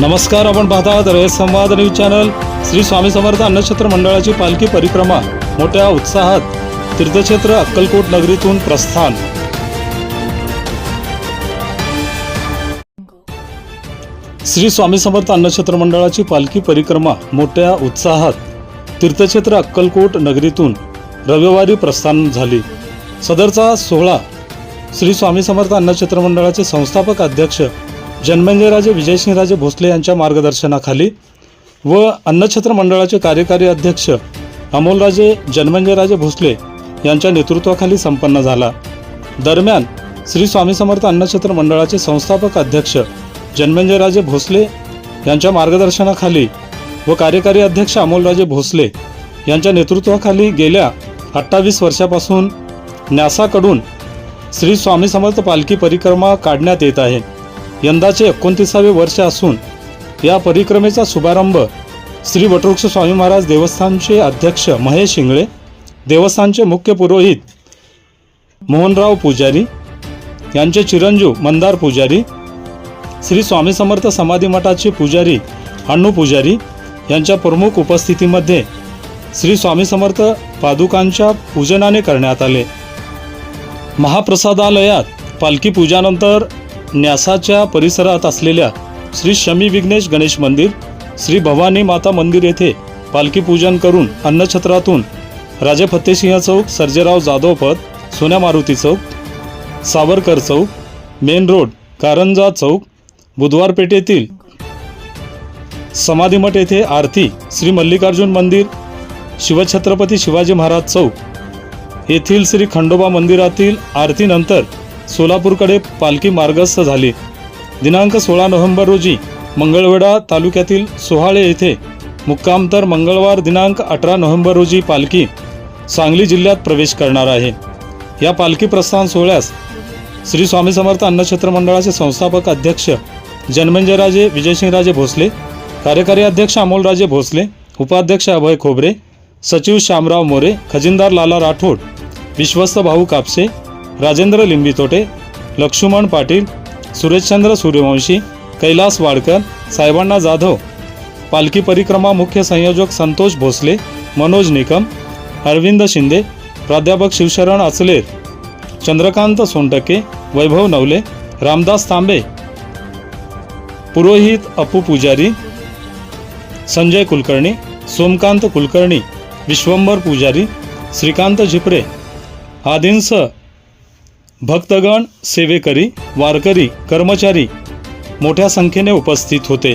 नमस्कार आपण पाहत आहात रयत संवाद न्यूज चॅनल. श्री स्वामी समर्थ अन्नक्षेत्र मंडळाची पालखी परिक्रमा मोठ्या उत्साहात तीर्थक्षेत्र अक्कलकोट नगरीतून प्रस्थान. श्री स्वामी समर्थ अन्नक्षेत्र मंडळाची पालखी परिक्रमा मोठ्या उत्साहात तीर्थक्षेत्र अक्कलकोट नगरीतून रविवारी प्रस्थान झाली. सदरचा सोहळा श्री स्वामी समर्थ अन्नक्षेत्र मंडळाचे संस्थापक अध्यक्ष जन्मंजयराजे विजयसिंहराजे भोसले यांच्या मार्गदर्शनाखाली व अन्नछत्र मंडळाचे कार्यकारी अध्यक्ष अमोलराजे जन्मंजयराजे भोसले यांच्या नेतृत्वाखाली संपन्न झाला. दरम्यान श्री स्वामी समर्थ अन्नछत्र मंडळाचे संस्थापक अध्यक्ष जन्मंजयराजे भोसले यांच्या मार्गदर्शनाखाली व कार्यकारी अध्यक्ष अमोलराजे भोसले यांच्या नेतृत्वाखाली गेल्या अठ्ठावीस वर्षापासून न्यासाकडून श्री स्वामी समर्थ पालखी परिक्रमा काढण्यात येत आहे. यंदाचे एकोणतीसावे वर्ष असून या परिक्रमेचा शुभारंभ श्री वटवृक्ष स्वामी महाराज देवस्थानचे अध्यक्ष महेश शिंगळे देवस्थानचे मुख्य पुरोहित मोहनराव पुजारी यांचे चिरंजीव मंदार पुजारी श्री स्वामी समर्थ समाधी मठाचे पुजारी अण्णू पुजारी यांच्या प्रमुख उपस्थितीमध्ये श्री स्वामी समर्थ पादुकांच्या पूजनाने करण्यात आले. महाप्रसादालयात पालखी पूजानंतर न्यासाच्या परिसरात असलेल्या श्री शमी विघ्नेश गणेश मंदिर श्री भवानी माता मंदिर येथे पालखी पूजन करून अन्नछत्रातून राजे फत्तेसिंह चौक सर्जेराव जाधव पथ सोन्या मारुती चौक सावरकर चौक मेन रोड कारंजा चौक बुधवारपेठेतील समाधीमठ येथे आरती श्री मल्लिकार्जुन मंदिर शिवछत्रपती शिवाजी महाराज चौक येथील श्री खंडोबा मंदिरातील आरतीनंतर सोलापूरकडे पालखी मार्गस्थ झाली. दिनांक सोळा नोव्हेंबर रोजी मंगळवेढा तालुक्यातील सोहाळे येथे मुक्काम तर मंगळवार दिनांक अठरा नोव्हेंबर रोजी पालखी सांगली जिल्ह्यात प्रवेश करणार आहे. या पालखी प्रस्थान सोहळ्यास श्री स्वामी समर्थ अन्नक्षेत्र मंडळाचे संस्थापक अध्यक्ष जन्मेंजयराजे विजयसिंहराजे भोसले कार्यकारी अध्यक्ष अमोलराजे भोसले उपाध्यक्ष अभय खोबरे सचिव श्यामराव मोरे खजिनदार लाला राठोड विश्वस्त भाऊ कापसे राजेंद्र लिंबितोटे लक्ष्मण पाटील सुरेशचंद्र सूर्यवंशी कैलास वाडकर साहेबांना जाधव पालखी परिक्रमा मुख्य संयोजक संतोष भोसले मनोज निकम अरविंद शिंदे प्राध्यापक शिवशरण अचलेर चंद्रकांत सोनटके वैभव नवले रामदास तांबे पुरोहित अपू पुजारी संजय कुलकर्णी सोमकांत कुलकर्णी विश्वंभर पुजारी श्रीकांत झिपरे आदींसह भक्तगण सेवेकरी वारकरी कर्मचारी मोठ्या संख्येने उपस्थित होते.